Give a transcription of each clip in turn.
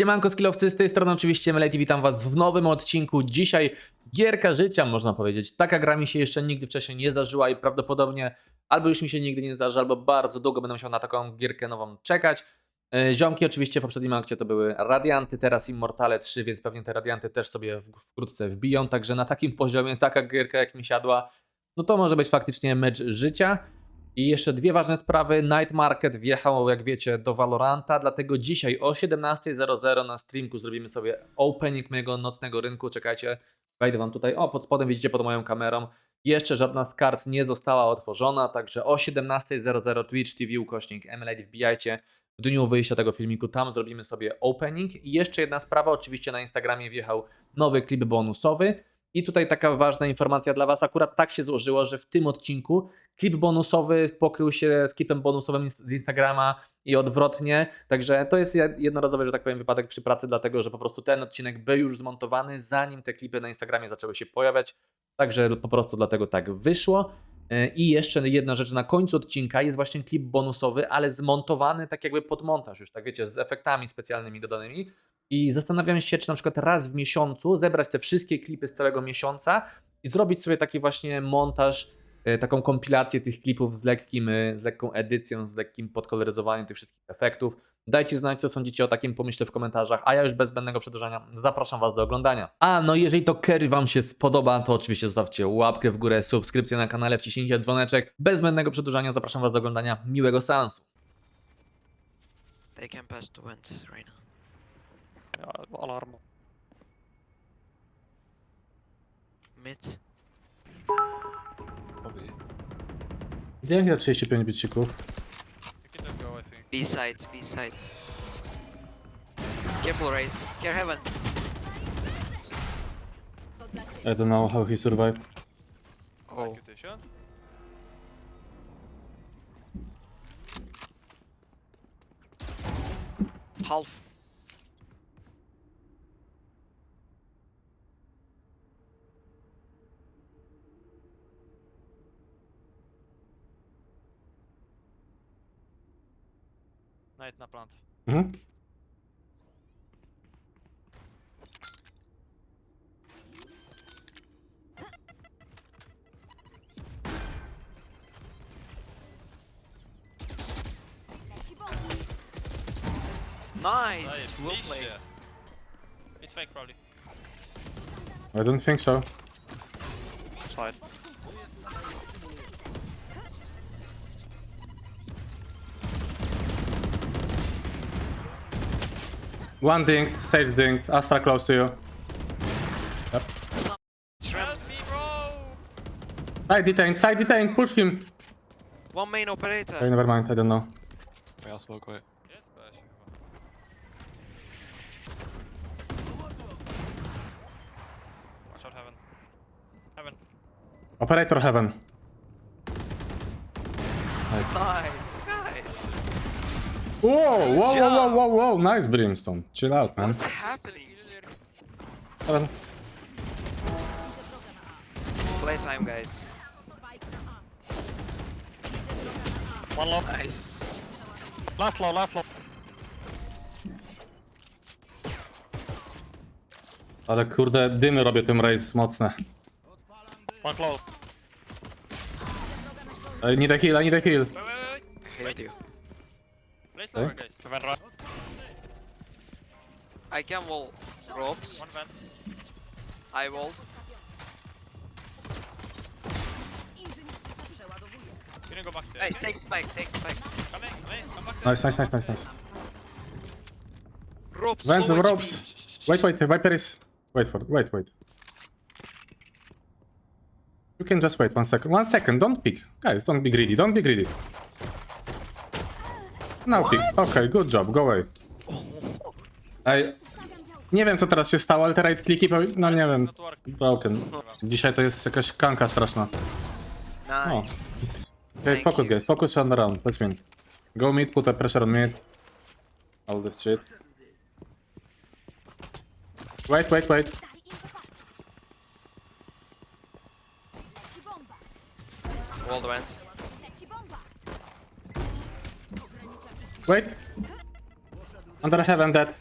Siemanko skillowcy, z tej strony oczywiście Melety, witam was w nowym odcinku. Dzisiaj gierka życia, można powiedzieć. Taka gra mi się jeszcze nigdy wcześniej nie zdarzyła i prawdopodobnie albo już mi się nigdy nie zdarzy, albo bardzo długo będę musiał na taką gierkę nową czekać. E, Ziomki oczywiście w poprzednim akcie to były Radianty, teraz Immortale 3, więc pewnie te Radianty też sobie wkrótce wbiją, także na takim poziomie taka gierka jak mi siadła, no to może być faktycznie mecz życia. I jeszcze dwie ważne sprawy. Night Market wjechał, jak wiecie, do Valoranta, dlatego dzisiaj o 17.00 na streamku zrobimy sobie opening mojego nocnego rynku. Czekajcie, wejdę wam tutaj. O, pod spodem widzicie pod moją kamerą. Jeszcze żadna z kart nie została otworzona, także o 17.00 Twitch TV ukośnik MLAD wbijajcie. W dniu wyjścia tego filmiku tam zrobimy sobie opening. I jeszcze jedna sprawa, oczywiście na Instagramie wjechał nowy klip bonusowy. I tutaj taka ważna informacja dla Was. Akurat tak się złożyło, że w tym odcinku klip bonusowy pokrył się z klipem bonusowym z Instagrama i odwrotnie. Także to jest jed- jednorazowy, że tak powiem, wypadek przy pracy, dlatego że po prostu ten odcinek był już zmontowany, zanim te klipy na Instagramie zaczęły się pojawiać. Także po prostu dlatego tak wyszło. E, I jeszcze jedna rzecz na końcu odcinka jest właśnie klip bonusowy, ale zmontowany tak jakby pod montaż, już tak wiecie, z efektami specjalnymi dodanymi. I zastanawiam się, czy na przykład raz w miesiącu zebrać te wszystkie klipy z całego miesiąca i zrobić sobie taki właśnie montaż, e, taką kompilację tych klipów z, lekkim, e, z lekką edycją, z lekkim podkoloryzowaniem tych wszystkich efektów. Dajcie znać, co sądzicie o takim pomyśle w komentarzach, a ja już bez zbędnego przedłużania zapraszam Was do oglądania. A no, jeżeli to Kerry Wam się spodoba, to oczywiście zostawcie łapkę w górę, subskrypcję na kanale, wciśnijcie dzwoneczek. Bez zbędnego przedłużania zapraszam Was do oglądania. Miłego seansu. They can pass to went right now. Ja, alarm. Mid. Wiem, ile 35 bicików. You can just go, I think. B side, B side. Careful, race. Care heaven. I don't know how he survived. Oh. Accusations? Half. Night na plant. Mhm. Nice. Nice, Well played. liście. It's fake probably. I don't think so. Side. One dinked, Sage dinked, Astra close to you. Shrimps. Help me, bro! Side detained, side detained, push him! One main operator. Okay, never mind, I don't know. Ja smokuję. Jest B się. Watch out heaven. Heaven. Operator heaven. Nice, guys. Whoa, whoa, whoa, whoa, whoa, whoa, nice Brimstone. Chill out, man. What's happening? Playtime, guys. One low. Nice. Last low, last low. Ale kurde, dymy robię tym race mocne. One close. I need a heal, I need a heal. Wait, wait, wait. I hate you. Place lower, guys. Heaven right. I can wall ropes. One vent. I wall. You can go back there. Nice, take spike, take spike. Come in, come in, come back. Nice, nice, nice, nice, nice. Ropes. Vents of ropes. Wait, wait, uh, Viper is... Wait for it, wait, wait. You can just wait one second. One second, don't pick. Guys, don't be greedy, don't be greedy. Now pick. Okay, good job, go away. Ej, nie wiem co teraz się stało, ale te right kliki, powi- no nie wiem, broken. Dzisiaj to jest jakaś kanka straszna. O. Nice. Okay, Thank focus you. guys, focus on the round, let's win. Go mid, put a pressure on mid. All this shit. Wait, wait, wait. Wall went. Wait. Under heaven dead.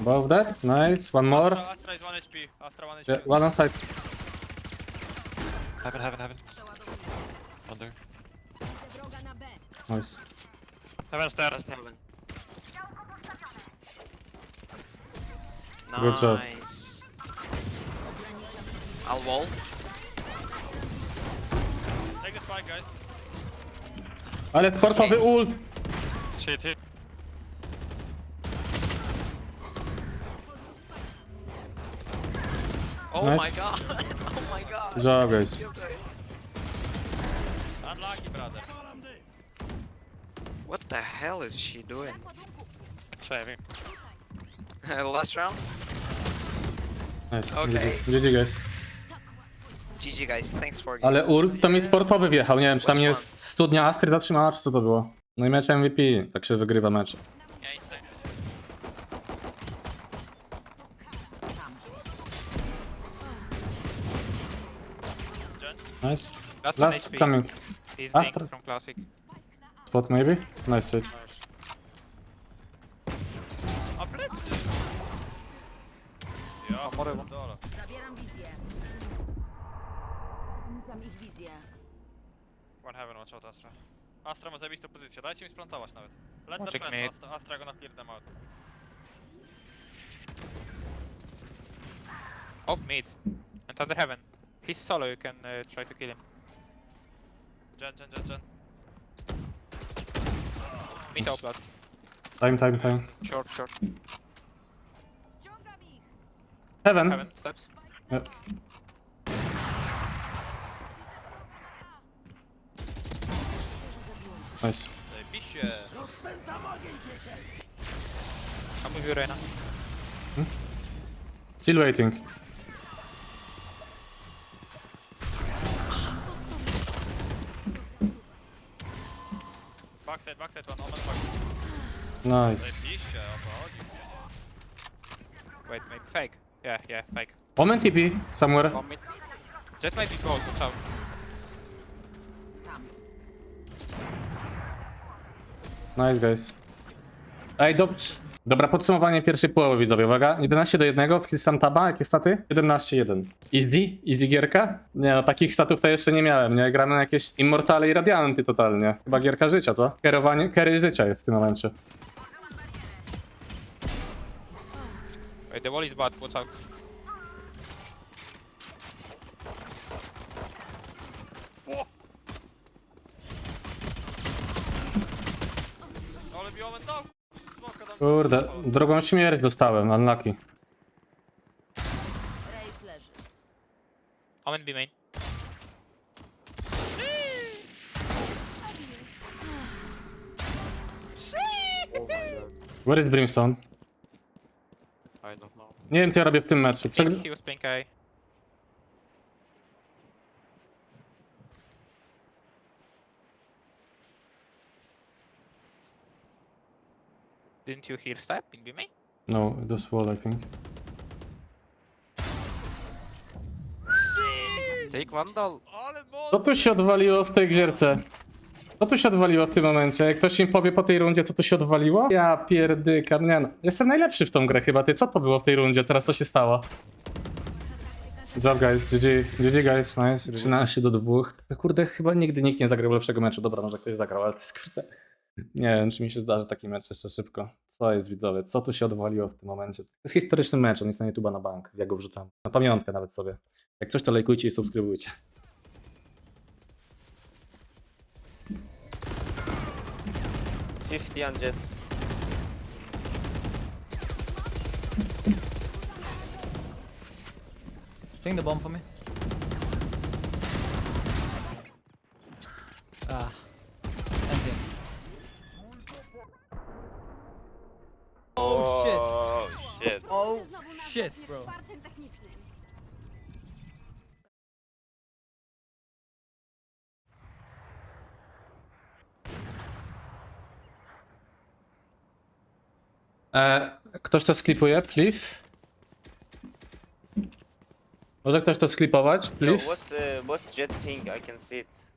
Above that. Nice. One more. Astra, Astra is 1 HP. Astra 1 HP. Yeah, one on side. Heaven, heaven, heaven. Under. Nice. Heaven stairs. Heaven. Nice. Good job. I'll wall. Take the spike, guys. Ale sportowy ult. Shit, hit. Oh Nice. my god. oh my god. Good job, guys. Unlucky, brother. What the hell is she doing? Shaving. Last round? Nice. Okej. GG, GG guys. GG guys, thanks for Ale ult to mi sportowy wjechał. Nie wiem, czy tam jest studnia Astry zatrzymała, czy co to było. No i mecz MVP. Tak się wygrywa mecz. Yeah, he's safe. Nice. Last, one Last HP. coming. He's. Astra. from Classic. Spot maybe? Nice hit. A plecy! Ja, dole. One heaven, watch out Astra. Astra ma zajebistą pozycję, dajcie mi splantować nawet. Let Watch them it, plant, mate. Astra, Astra gonna clear them out. Oh, mid. And under heaven. He's solo, you can uh, try to kill him. Gen, gen, gen, gen. Mid top blood. Time, time, time. Short, short. Heaven. Heaven, steps. Yep. Nice. Zajebiście! I'm with you, Reyna. Still waiting. Backside, backside one, back. Nice. Zajebiście, o to chodzi. Wait, mate. Fake. Yeah, yeah, fake. Omen TP somewhere. One mid. Jet might be watch out. Nice guys. Ej, dobrze. Dobra, podsumowanie pierwszej połowy widzowie, uwaga. 11 do 1 w Histam Taba, jakie staty? 11-1. Easy? Easy gierka? Nie no, takich statów to jeszcze nie miałem, nie? Gramy na jakieś Immortale i Radianty totalnie. Chyba gierka życia, co? Kierowanie, kery życia jest w tym momencie. Wait, the wall is bad, watch out. Dał! Smoka dam. Kurde, drogą śmierć dostałem, unlucky. Rejs leży. Omen B main. Where is Brimstone? I don't know. Nie wiem co ja robię w tym meczu. Przegr he was playing A. Didn't you hear step in B main? No, this wall I think. Take Vandal. Ale! Co tu się odwaliło w tej gierce? Co tu się odwaliło w tym momencie? Jak ktoś mi powie po tej rundzie, co tu się odwaliło? Ja pierdykam, nie no. Jestem najlepszy w tą grę chyba, ty. Co to było w tej rundzie? Teraz co się stało? Good job guys, GG, GG guys, nice. 13 do 2. To kurde, chyba nigdy nikt nie zagrał lepszego meczu. Dobra, może ktoś zagrał, ale to jest kurde... Nie wiem, czy mi się zdarzy taki mecz jeszcze szybko. Co jest widzowie? Co tu się odwaliło w tym momencie? To jest historyczny mecz, on jest na YouTube'a na bank. Ja go wrzucam. Na pamiątkę nawet sobie. Jak coś to lajkujcie i subskrybujcie. Fifty on jet. Ping the bomb for me. Ah. Empty. Oh shit. Oh shit. Oh Znowu na shit, bro. wsparciem technicznym. E, ktoś to sklipuje, please? Może ktoś to sklipować, Yo, please? what's uh, what's jet ping? I can see it.